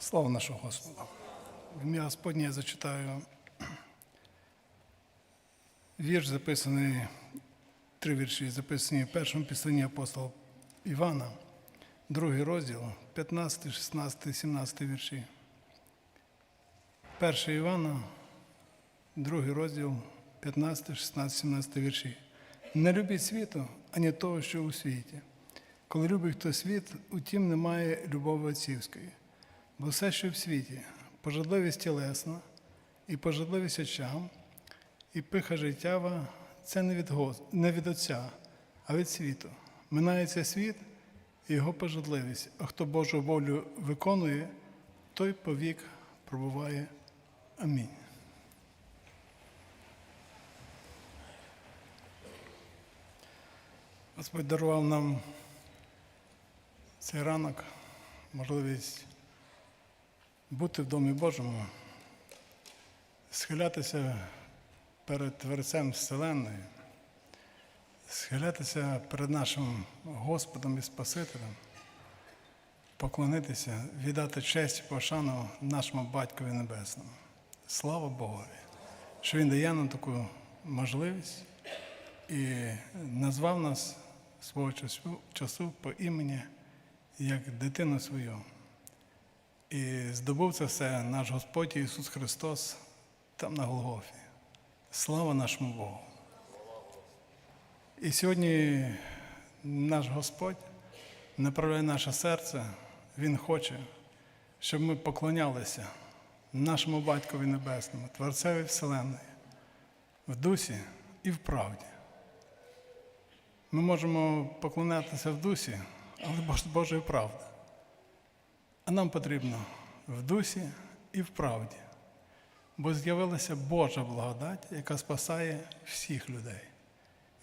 Слава нашого Господа. В ім'я Господнє я зачитаю вірш, записаний, три вірші, записані в першому післанні апостола Івана, другий розділ, 15, 16, 17 вірші. Перше Івана, другий розділ, 15, 16, 17 вірші. Не любіть світу, ані того, що у світі. Коли любить хто світ, утім немає любові отцівської. Бо все, що в світі, пожадливість тілесна, і пожадливість очам, і пиха життєва це не від, Гос- не від Отця, а від світу. Минається світ і його пожадливість, а хто Божу волю виконує, той повік пробуває. Амінь. Господь дарував нам цей ранок, можливість бути в Домі Божому, схилятися перед Творцем Вселенної, схилятися перед нашим Господом і Спасителем, поклонитися, віддати честь і пошану нашому Батькові Небесному. Слава Богові, що Він дає нам таку можливість і назвав нас свого часу, по імені як дитину свою. І здобув це все наш Господь Ісус Христос там на Голгофі. Слава нашому Богу. І сьогодні наш Господь направляє наше серце, Він хоче, щоб ми поклонялися нашому Батькові Небесному, Творцеві Вселенної, в дусі і в правді. Ми можемо поклонятися в дусі, але Бож- Божої правди. А нам потрібно в дусі і в правді. Бо з'явилася Божа благодать, яка спасає всіх людей.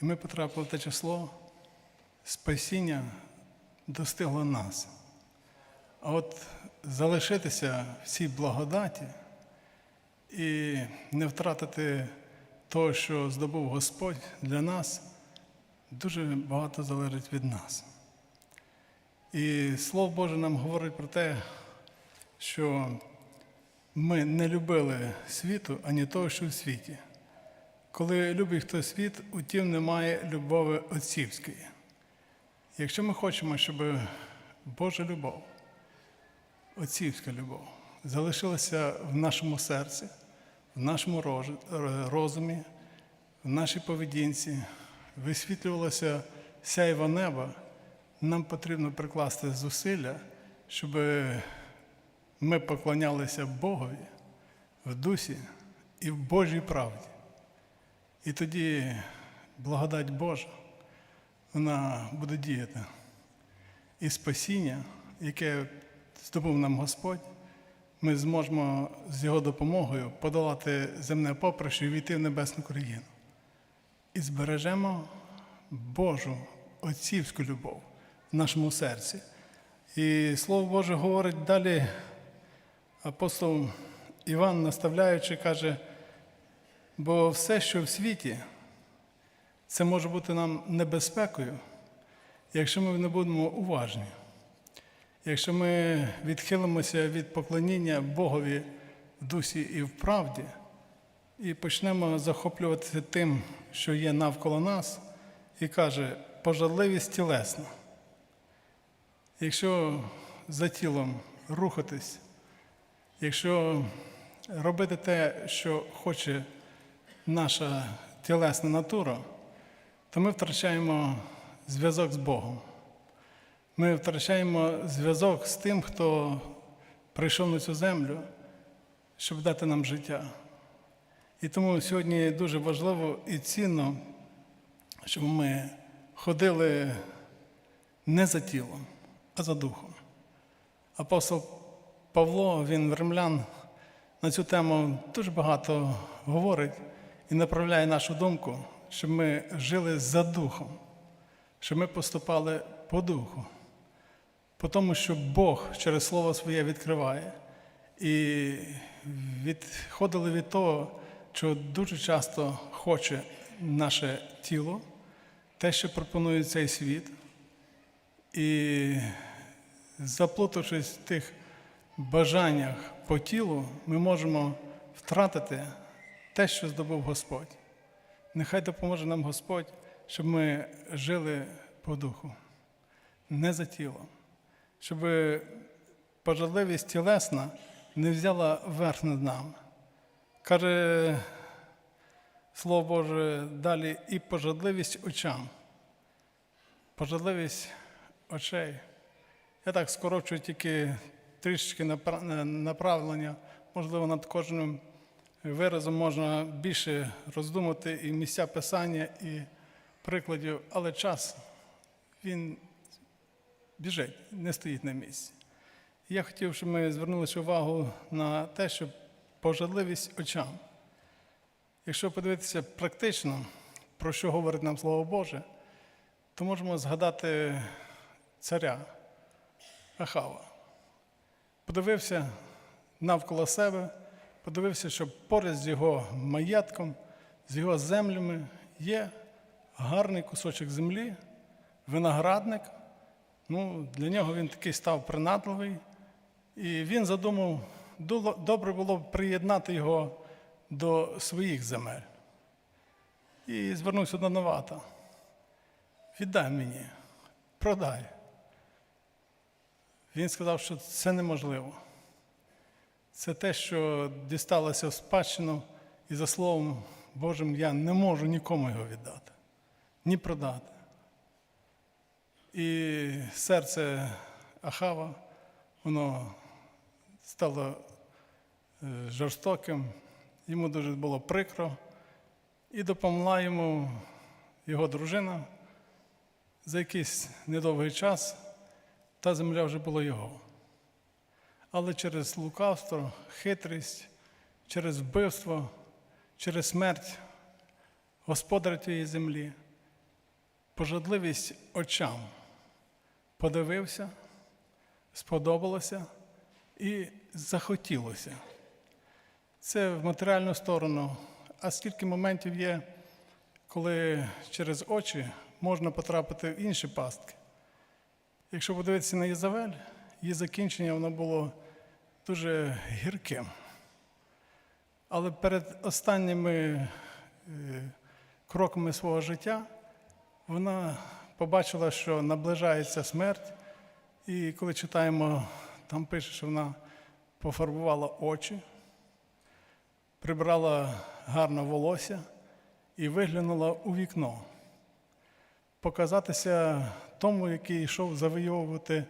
І ми потрапили в те число, спасіння достигло нас. А от залишитися в цій благодаті і не втратити того, що здобув Господь для нас, дуже багато залежить від нас. І Слово Боже нам говорить про те, що ми не любили світу, ані того, що в світі. Коли любить хто світ, утім немає любові отцівської. Якщо ми хочемо, щоб Божа любов, отцівська любов, залишилася в нашому серці, в нашому розумі, в нашій поведінці, висвітлювалося сяйво неба, нам потрібно прикласти зусилля, щоб ми поклонялися Богові в дусі і в Божій правді. І тоді благодать Божа, вона буде діяти. І спасіння, яке здобув нам Господь, ми зможемо з його допомогою подолати земне поприще і війти в небесну країну. І збережемо Божу отцівську любов нашому серці. І Слово Боже говорить далі, апостол Іван, наставляючи, каже, бо все, що в світі, це може бути нам небезпекою, якщо ми не будемо уважні. Якщо ми відхилимося від поклоніння Богові в дусі і в правді, і почнемо захоплюватися тим, що є навколо нас, і каже, пожадливість тілесна. Якщо за тілом рухатись, якщо робити те, що хоче наша тілесна натура, то ми втрачаємо зв'язок з Богом. Ми втрачаємо зв'язок з тим, хто прийшов на цю землю, щоб дати нам життя. І тому сьогодні дуже важливо і цінно, щоб ми ходили не за тілом, а за духом. Апостол Павло, він в римлян на цю тему дуже багато говорить і направляє нашу думку, щоб ми жили за духом, щоб ми поступали по духу, по тому, що Бог через Слово Своє відкриває. І відходили від того, що дуже часто хоче наше тіло, те, що пропонує цей світ, і заплутавшись в тих бажаннях по тілу ми можемо втратити те, що здобув Господь. Нехай допоможе нам Господь, щоб ми жили по духу, не за тілом, щоб пожадливість тілесна не взяла верх над нами. Каже Слово Боже далі і пожадливість очам. Пожадливість очей. Я так скорочую тільки трішечки е, направлення. Можливо, над кожним виразом можна більше роздумати і місця писання, і прикладів, але час він біжить, не стоїть на місці. Я хотів, щоб ми звернули увагу на те, що пожадливість очам. Якщо подивитися практично, про що говорить нам Слово Боже, то можемо згадати царя Ахава. Подивився навколо себе, подивився, що поряд з його маєтком, з його землями є гарний кусочок землі, виноградник. Ну, для нього він такий став принадливий. І він задумав, добре було б приєднати його до своїх земель. І звернувся до Новата. Віддай мені, продай. Він сказав, що це неможливо. Це те, що дісталося в спадщину, і за Словом Божим я не можу нікому його віддати, ні продати. І серце Ахава, воно стало е, жорстоким, йому дуже було прикро, і допомогла йому його дружина за якийсь недовгий час та земля вже була його. Але через лукавство, хитрість, через вбивство, через смерть господаря тієї землі, пожадливість очам подивився, сподобалося і захотілося. Це в матеріальну сторону. А скільки моментів є, коли через очі можна потрапити в інші пастки. Якщо подивитися на Єзавель, її закінчення воно було дуже гірким. Але перед останніми е, кроками свого життя вона побачила, що наближається смерть. І коли читаємо, там пише, що вона пофарбувала очі, прибрала гарно волосся і виглянула у вікно показатися тому, який йшов завойовувати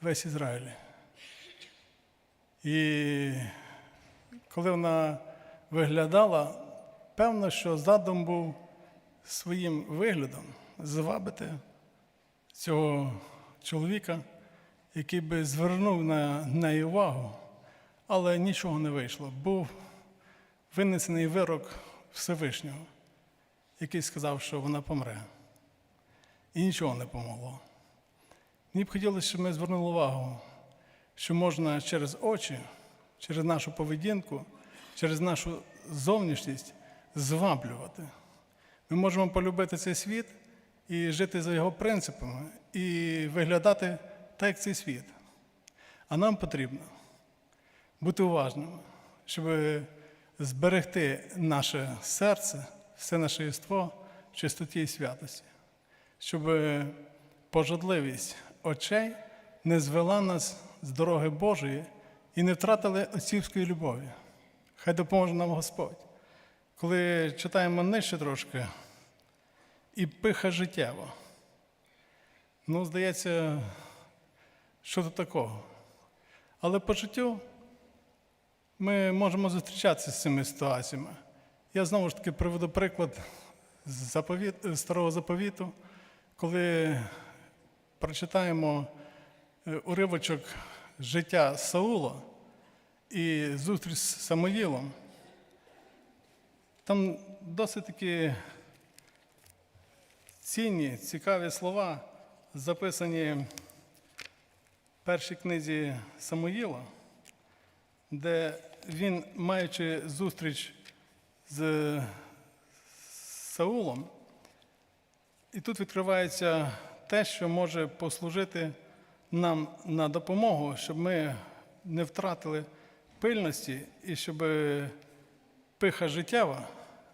весь Ізраїль. І коли вона виглядала, певно, що задум був своїм виглядом звабити цього чоловіка, який би звернув на неї увагу, але нічого не вийшло. Був винесений вирок Всевишнього, який сказав, що вона помре. І нічого не помогло. Мені б хотілося, щоб ми звернули увагу, що можна через очі, через нашу поведінку, через нашу зовнішність зваблювати. Ми можемо полюбити цей світ і жити за його принципами, і виглядати так, як цей світ. А нам потрібно бути уважними, щоб зберегти наше серце, все наше єство в чистоті і святості щоб пожадливість очей не звела нас з дороги Божої і не втратили отцівської любові. Хай допоможе нам Господь. Коли читаємо нижче трошки, і пиха життєва. Ну, здається, що тут такого. Але по життю ми можемо зустрічатися з цими ситуаціями. Я знову ж таки приведу приклад з заповіт, старого заповіту коли прочитаємо е, уривочок життя Саула і зустріч з Самоїлом, там досить такі цінні, цікаві слова записані в першій книзі Самоїла, де він, маючи зустріч з Саулом, і тут відкривається те, що може послужити нам на допомогу, щоб ми не втратили пильності і щоб пиха життєва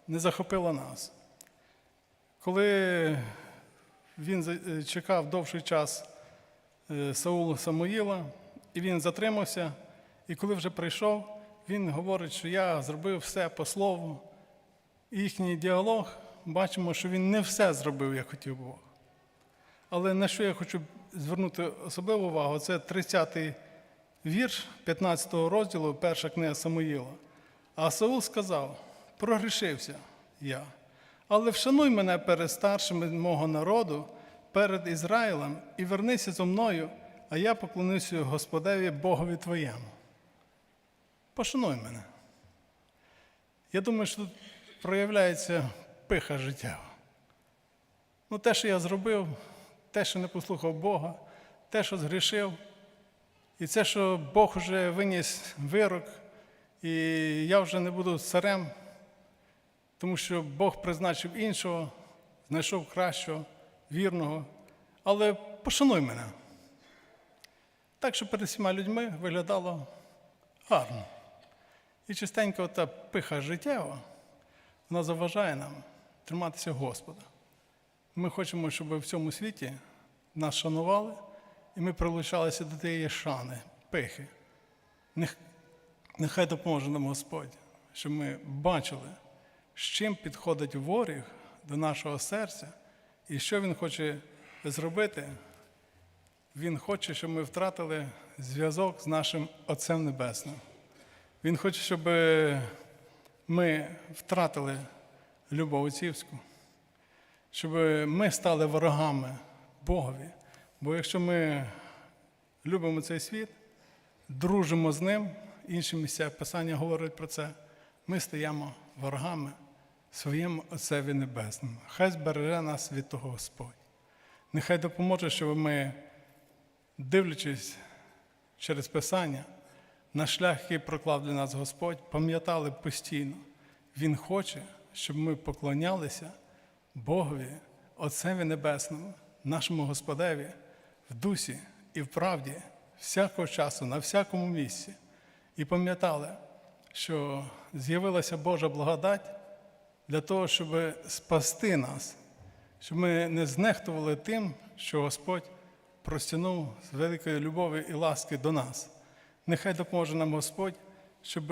не захопила нас. Коли він е, чекав довший час е, Саула Самуїла, і він затримався, і коли вже прийшов, він говорить, що я зробив все по слову. І їхній діалог бачимо, що він не все зробив, як хотів Бог. Але на що я хочу звернути особливу увагу, це 30-й вірш 15-го розділу, перша книга Самуїла. А Саул сказав: прогрішився я, але вшануй мене перед старшими мого народу, перед Ізраїлем, і вернися зо мною, а я поклонюся Господеві Богові твоєму. Пошануй мене. Я думаю, що тут проявляється пиха життєва. Ну, те, що я зробив, те, що не послухав Бога, те, що згрішив, і це, що Бог вже виніс вирок, і я вже не буду царем, тому що Бог призначив іншого, знайшов кращого, вірного. Але пошануй мене. Так, що перед всіма людьми виглядало гарно. І частенько та пиха життєва, вона заважає нам триматися Господа. Ми хочемо, щоб в цьому світі нас шанували, і ми прилучалися до тієї шани, пихи. Нехай допоможе нам Господь, щоб ми бачили, з чим підходить ворог до нашого серця, і що він хоче зробити. Він хоче, щоб ми втратили зв'язок з нашим Отцем Небесним. Він хоче, щоб ми втратили любов отцівську, щоб ми стали ворогами Богові. Бо якщо ми любимо цей світ, дружимо з ним, інші місця Писання говорять про це, ми стаємо ворогами своєму Отцеві Небесному. Хай збереже нас від того Господь. Нехай допоможе, щоб ми, дивлячись через Писання, на шлях, який проклав для нас Господь, пам'ятали постійно. Він хоче, щоб ми поклонялися Богові, Отцеві Небесному, нашому Господеві в дусі і в правді всякого часу, на всякому місці. І пам'ятали, що з'явилася Божа благодать для того, щоб спасти нас, щоб ми не знехтували тим, що Господь простягнув з великої любові і ласки до нас. Нехай допоможе нам Господь, щоб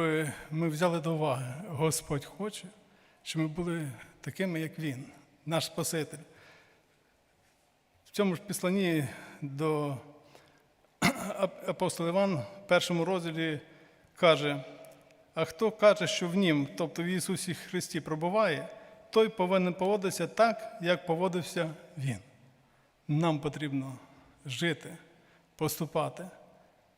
ми взяли до уваги. Господь хоче, щоб ми були такими, як Він, наш Спаситель. В цьому ж післанні до ап- апостол Іван в першому розділі каже: а хто каже, що в нім, тобто в Ісусі Христі пробуває, той повинен поводитися так, як поводився Він. Нам потрібно жити, поступати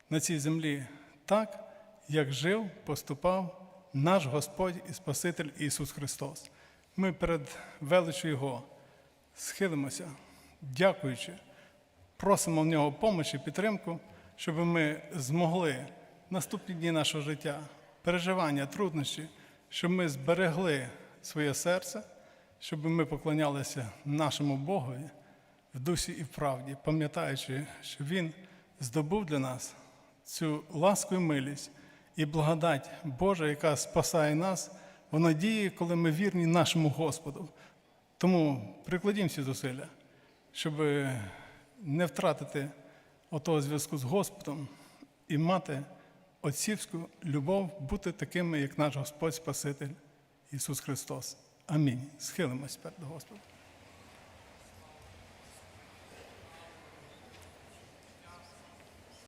на цій землі так, як жив, поступав наш Господь і Спаситель Ісус Христос. Ми перед величю Його схилимося, дякуючи, просимо в нього помочі, підтримку, щоб ми змогли наступні дні нашого життя, переживання, труднощі, щоб ми зберегли своє серце, щоб ми поклонялися нашому Богові в дусі і в правді, пам'ятаючи, що Він здобув для нас цю ласку і милість і благодать Божа, яка спасає нас в надії, коли ми вірні нашому Господу. Тому прикладімо всі зусилля, щоб не втратити отого зв'язку з Господом і мати отцівську любов, бути такими, як наш Господь Спаситель Ісус Христос. Амінь. Схилимось перед Господом.